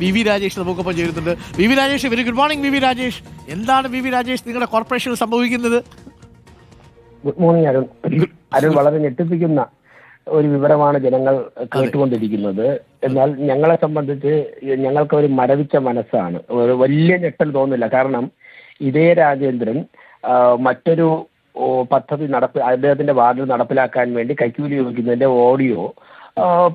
V V Rajesh നമുക്കൊപ്പം ചേരുന്നുണ്ട് V V Rajesh very good morning V V Rajesh. എന്താണ് V V Rajesh നിങ്ങളുടെ കോർപ്പറേഷനിൽ സംഭവിക്കുന്നത്? Good morning Arun. അരുൺ വളരെ ഞെട്ടിപ്പിക്കുന്ന ഒരു വിവരമാണ് ജനങ്ങൾ കേട്ടുകൊണ്ടിരിക്കുന്നത്. എന്നാൽ ഞങ്ങളെ സംബന്ധിച്ച് ഞങ്ങൾക്ക് ഒരു മരവിച്ച മനസ്സാണ്. ഒരു വലിയ ഞെട്ടൽ തോന്നില്ല കാരണം ഇതേ രാജേന്ദ്രൻ മറ്റൊരു പദ്ധതി നടപ്പ് അദ്ദേഹത്തിന്റെ വാർഡിൽ നടപ്പിലാക്കാൻ വേണ്ടി കൈക്കൂലി ഉപയോഗിക്കുന്നതിന്റെ ഓഡിയോ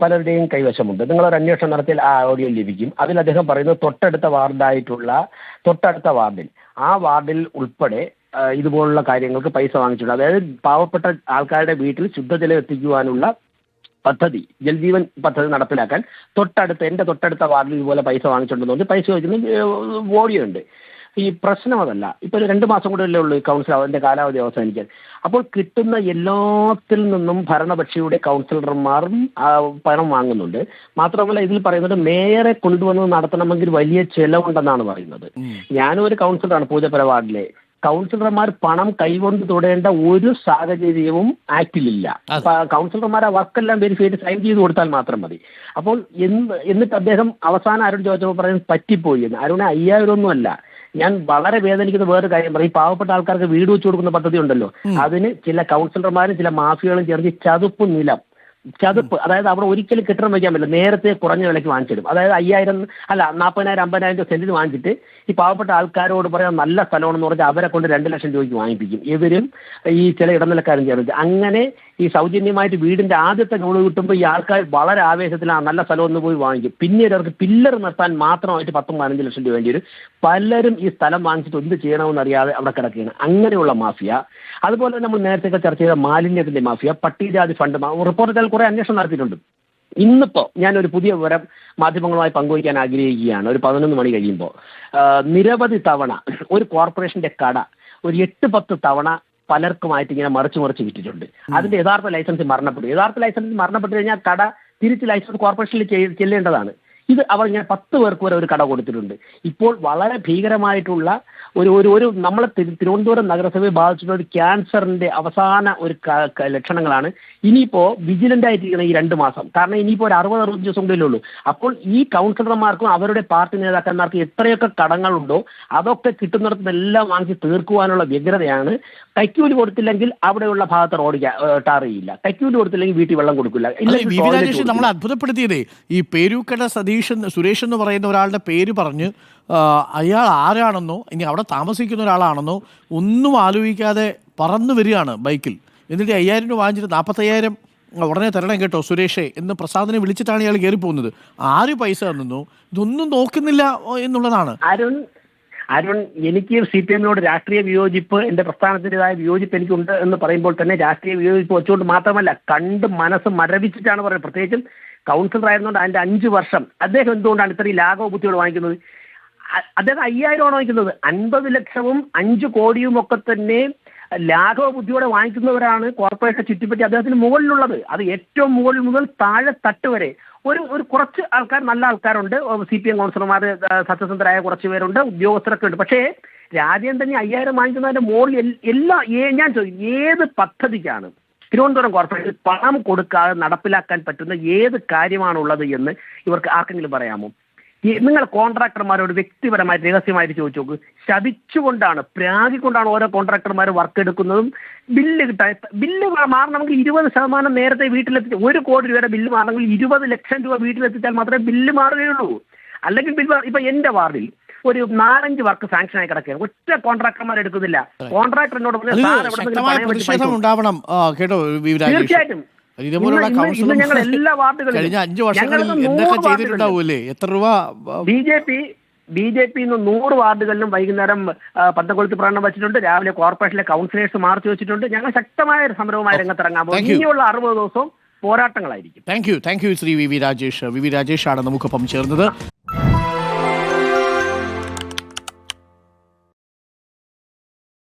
പലരുടെയും കൈവശമുണ്ട്. നിങ്ങളൊരു അന്വേഷണം നടത്തിയാൽ ആ ഓഡിയോ ലഭിക്കും. അതിൽ അദ്ദേഹം പറയുന്നത് തൊട്ടടുത്ത വാർഡായിട്ടുള്ള തൊട്ടടുത്ത വാർഡിൽ. ആ വാർഡിൽ ഉൾപ്പെടെ ഇതുപോലുള്ള കാര്യങ്ങൾക്ക് പൈസ വാങ്ങിച്ചിട്ടുണ്ട്. അതായത് പാവപ്പെട്ട ആൾക്കാരുടെ വീട്ടിൽ ശുദ്ധജലം എത്തിക്കുവാനുള്ള പദ്ധതി ജൽജീവൻ പദ്ധതി നടപ്പിലാക്കാൻ തൊട്ടടുത്ത് എന്റെ തൊട്ടടുത്ത വാർഡിൽ ഇതുപോലെ പൈസ വാങ്ങിച്ചിട്ടുണ്ടെന്ന് പൈസ ചോദിക്കുന്ന ഓഡിയോ ഉണ്ട് ഈ പ്രശ്നം അതല്ല. ഇപ്പൊ ഒരു രണ്ട് മാസം കൂടെ അല്ലേ ഉള്ളൂ ഈ കൗൺസിൽ അതിന്റെ കാലാവധി അവസാനിക്കാൻ. അപ്പോൾ കിട്ടുന്ന എല്ലാത്തിൽ നിന്നും ഭരണപക്ഷിയുടെ കൗൺസിലർമാരും പണം വാങ്ങുന്നുണ്ട്. മാത്രമല്ല ഇതിൽ പറയുന്നത് മേയറെ കൊണ്ടുവന്ന് നടത്തണമെങ്കിൽ വലിയ ചെലവുണ്ടെന്നാണ് പറയുന്നത്. ഞാനും ഒരു കൗൺസിലറാണ് പൂജപ്പുര വാർഡിലെ. കൗൺസിലർമാർ പണം കൈകൊണ്ട് തൊടേണ്ട ഒരു സാഹചര്യവും ആക്ടിലില്ല. അപ്പൊ കൗൺസിലർമാർ ആ വർക്കെല്ലാം വെരിഫൈ ചെയ്ത് സൈൻ ചെയ്ത് കൊടുത്താൽ മാത്രം മതി. അപ്പോൾ എന്ന് എന്നിട്ട് അദ്ദേഹം അവസാനം അരുൺ ചോദിച്ചപ്പോൾ പറയാൻ പറ്റിപ്പോയി എന്ന്. അരുണെ അയ്യായിരം ഒന്നും അല്ല. ഞാൻ വളരെ വേദനിക്കുന്ന വേറൊരു കാര്യം പറയും. ഈ പാവപ്പെട്ട ആൾക്കാർക്ക് വീട് വെച്ചു കൊടുക്കുന്ന പദ്ധതി ഉണ്ടല്ലോ അതിന് ചില കൗൺസിലർമാരും ചില മാഫിയകളും ചേർന്ന് ചതുപ്പ് നിലം ചതുപ്പ് അതായത് അവിടെ ഒരിക്കലും കെട്ടിടം വയ്ക്കാൻ പറ്റില്ല. നേരത്തെ കുറഞ്ഞ വിലയ്ക്ക് വാങ്ങിച്ചിടും അതായത് അയ്യായിരം അല്ല നാൽപ്പതിനായിരം അമ്പതിനായിരം രൂപ സെന്റിന് വാങ്ങിച്ചിട്ട് ഈ പാവപ്പെട്ട ആൾക്കാരോട് പറയാൻ നല്ല സ്ഥലമാണെന്ന് പറഞ്ഞാൽ അവരെ കൊണ്ട് രണ്ട് ലക്ഷം രൂപയ്ക്ക് വാങ്ങിപ്പിക്കും. ഇവരും ഈ ചില ഇടനിലക്കാരും ചേർന്ന്. അങ്ങനെ ഈ സൗജന്യമായിട്ട് വീടിന്റെ ആദ്യത്തെ ലോണ് കിട്ടുമ്പോൾ ഈ ആൾക്കാർ വളരെ ആവേശത്തിലാണ് നല്ല സ്ഥലം ഒന്ന് പോയി വാങ്ങിക്കും. പിന്നീട് അവർക്ക് പില്ലർ നിർത്താൻ മാത്രമായിട്ട് പത്തും പതിനഞ്ച് ലക്ഷം രൂപ വേണ്ടി വരും. പലരും ഈ സ്ഥലം വാങ്ങിച്ചിട്ട് എന്ത് ചെയ്യണമെന്ന് അറിയാതെ അവിടെ കിടക്കുകയാണ്. അങ്ങനെയുള്ള മാഫിയ. അതുപോലെ തന്നെ നമ്മൾ നേരത്തെ ചർച്ച ചെയ്ത മാലിന്യത്തിന്റെ മാഫിയ പട്ടികജാതി ഫണ്ട് റിപ്പോർട്ടറിൽ കുറെ അന്വേഷണം നടത്തിയിട്ടുണ്ട്. ഇന്നിപ്പോ ഞാൻ ഒരു പുതിയ വിവരം മാധ്യമങ്ങളുമായി പങ്കുവയ്ക്കാൻ ആഗ്രഹിക്കുകയാണ്. ഒരു പതിനൊന്ന് മണി കഴിയുമ്പോൾ. നിരവധി തവണ ഒരു കോർപ്പറേഷന്റെ കട ഒരു എട്ട് പത്ത് തവണ പലർക്കുമായിട്ട് ഇങ്ങനെ മറിച്ച് മറിച്ച് വിറ്റിട്ടുണ്ട്. അതിന്റെ യഥാർത്ഥ ലൈസൻസ് മരണപ്പെട്ടു. യഥാർത്ഥ ലൈസൻസ് മരണപ്പെട്ടു കഴിഞ്ഞാൽ കട തിരിച്ച് ലൈസൻസ് കോർപ്പറേഷനിൽ ചെല്ലേണ്ടതാണ്. ഇത് അവർ ഞാൻ പത്ത് പേർക്ക് വരെ ഒരു കട കൊടുത്തിട്ടുണ്ട്. ഇപ്പോൾ വളരെ ഭീകരമായിട്ടുള്ള ഒരു ഒരു ഒരു നമ്മളെ തിരു- തിരുവനന്തപുരം നഗരസഭയെ ബാധിച്ചിട്ടുള്ള ഒരു ക്യാൻസറിന്റെ അവസാന ഒരു ലക്ഷണങ്ങളാണ്. ഇനിയിപ്പോ വിജിലന്റ് ആയിട്ടിരിക്കുന്ന ഈ രണ്ട് മാസം. കാരണം ഇനിയിപ്പോ ഒരു അറുപത് അറുപത് ദിവസം കൂടെ ഉള്ളൂ. അപ്പോൾ ഈ കൗൺസിലർമാർക്കും അവരുടെ പാർട്ടി നേതാക്കന്മാർക്കും എത്രയൊക്കെ കടങ്ങളുണ്ടോ അതൊക്കെ കിട്ടുന്നിടത്തെല്ലാം വാങ്ങിച്ച് തീർക്കുവാനുള്ള വ്യഗ്രതയാണ്. കൈക്കൂലി കൊടുത്തില്ലെങ്കിൽ അവിടെയുള്ള ഭാഗത്ത് റോഡ് ടാറിയില്ല ഏഹ് ടാർ ചെയ്യില്ല കൈക്കൂലി കൊടുത്തില്ലെങ്കിൽ വീട്ടിൽ വെള്ളം കൊടുക്കില്ല. നമ്മൾ. അത്ഭുതപ്പെടുത്തിയതേ ഈ പേരൂക്കട സതീഷ് എന്ന് സുരേഷ് എന്ന് പറയുന്ന ഒരാളുടെ പേര് പറഞ്ഞ് അയാൾ ആരാണെന്നോ ഇനി അവിടെ താമസിക്കുന്ന ഒരാളാണെന്നോ ഒന്നും ആലോചിക്കാതെ പറന്നു വരികയാണ് ബൈക്കിൽ. എന്നിട്ട് അയ്യായിരം രൂപ വാങ്ങിച്ചിട്ട് നാൽപ്പത്തയ്യായിരം ഉടനെ തരണം കേട്ടോ സുരേഷേ എന്ന് പ്രസാദിനെ വിളിച്ചിട്ടാണ് ഇയാൾ കയറി പോകുന്നത്. ആര് പൈസ തന്നു ഇതൊന്നും നോക്കുന്നില്ല എന്നുള്ളതാണ്. അരുൺ അരുൺ എനിക്ക് സി പി എമ്മിനോട് രാഷ്ട്രീയ വിയോജിപ്പ് എന്റെ പ്രസ്ഥാനത്തിന്റെതായ വിയോജിപ്പ് എനിക്കുണ്ട് എന്ന് പറയുമ്പോൾ തന്നെ രാഷ്ട്രീയ വിയോജിപ്പ് വെച്ചുകൊണ്ട് മാത്രമല്ല കണ്ട് മനസ്സ് മരവിച്ചിട്ടാണ് പറയുന്നത്. പ്രത്യേകിച്ചും കൗൺസിലർ ആയിരുന്നുകൊണ്ട് അതിന്റെ അഞ്ച് വർഷം. അദ്ദേഹം എന്തുകൊണ്ടാണ് ഇത്രയും ലാഘവ ബുദ്ധിയോട് വാങ്ങിക്കുന്നത്? അദ്ദേഹം അയ്യായിരമാണ് വാങ്ങിക്കുന്നത്. അൻപത് ലക്ഷവും അഞ്ച് കോടിയും ഒക്കെ തന്നെ ലാഘവ ബുദ്ധിയോടെ വാങ്ങിക്കുന്നവരാണ് കോർപ്പറേഷൻ ചുറ്റിപ്പറ്റി അദ്ദേഹത്തിന് മുകളിലുള്ളത്. അത് ഏറ്റവും മുകളിൽ മുതൽ താഴെ തട്ട് വരെ. ഒരു ഒരു കുറച്ച് ആൾക്കാർ നല്ല ആൾക്കാരുണ്ട്. സി പി എം കൗൺസിലർമാർ സത്യസന്ധരായ കുറച്ച് പേരുണ്ട്. ഉദ്യോഗസ്ഥരൊക്കെ ഉണ്ട്. പക്ഷേ രാജ്യം തന്നെ അയ്യായിരം വാങ്ങിക്കുന്നതിന്റെ മുകളിൽ എല്ലാ ഞാൻ ചോദിക്കും ഏത് പദ്ധതിക്കാണ് തിരുവനന്തപുരം കോർപ്പറേഷൻ പണം കൊടുക്കാതെ നടപ്പിലാക്കാൻ പറ്റുന്ന ഏത് കാര്യമാണുള്ളത് എന്ന് ഇവർക്ക് ആർക്കെങ്കിലും പറയാമോ? ഈ നിങ്ങൾ കോൺട്രാക്ടർമാരോട് വ്യക്തിപരമായിട്ട് രഹസ്യമായിട്ട് ചോദിച്ചു നോക്ക്. ശപിച്ചുകൊണ്ടാണ് പ്രാഗിക്കൊണ്ടാണ് ഓരോ കോൺട്രാക്ടർമാർ വർക്ക് എടുക്കുന്നതും ബില്ല് കിട്ടാൻ ബില്ല് മാറണമെങ്കിൽ ഇരുപത് ശതമാനം നേരത്തെ വീട്ടിലെത്തി ഒരു കോടി രൂപയുടെ ബില്ല് മാറണമെങ്കിൽ ഇരുപത് ലക്ഷം രൂപ വീട്ടിലെത്തിച്ചാൽ മാത്രമേ ബില്ല് മാറുകയുള്ളൂ. അല്ലെങ്കിൽ ബില്ല് ഇപ്പൊ എന്റെ വാർഡിൽ ഒരു നാലഞ്ച് വർക്ക് സാങ്ഷൻ ആയി കിടക്കുകയാണ്. ഒറ്റ കോൺട്രാക്ടർമാർ എടുക്കുന്നില്ല. കോൺട്രാക്ടറിനോട് പറഞ്ഞ് അതിന് "സാർ എവിടെന്നെങ്കിലും ശക്തമായ പണയം വെച്ച് പൈസ പ്രതിഷേധം ഉണ്ടാവണം. കേട്ടോ തീർച്ചയായിട്ടും. ഇതുപോലുള്ള ഇന്ന് ഇന്ന് ഇന്ന് ഞങ്ങൾ എല്ലാ വാർഡുകളിലും കഴിഞ്ഞ അഞ്ചു വർഷങ്ങളിൽ എന്തൊക്കെ. ചെയ്തിട്ടുണ്ടാവൂലേ? എത്ര രൂപ B J P B J P ഇന്ന് നൂറ് വാർഡുകളിലും വൈകുന്നേരം ആ, പന്തംകൊളുത്ത് പ്രകടനം വെച്ചിട്ടുണ്ട്. രാവിലെ കോർപ്പറേഷനിലെ കൗൺസിലേഴ്സ് മാർച്ച് വെച്ചിട്ടുണ്ട്. ഞങ്ങൾ ശക്തമായ ഒരു സമരവുമായി രംഗത്തിറങ്ങാൻ പോകും Thank you. ഇനിയുള്ള അറുപത് ദിവസവും പോരാട്ടങ്ങളായിരിക്കും. Thank you thank you Shri V V Rajesh. V V രാജേഷാണ് നമുക്കൊപ്പം ചേർന്നത്.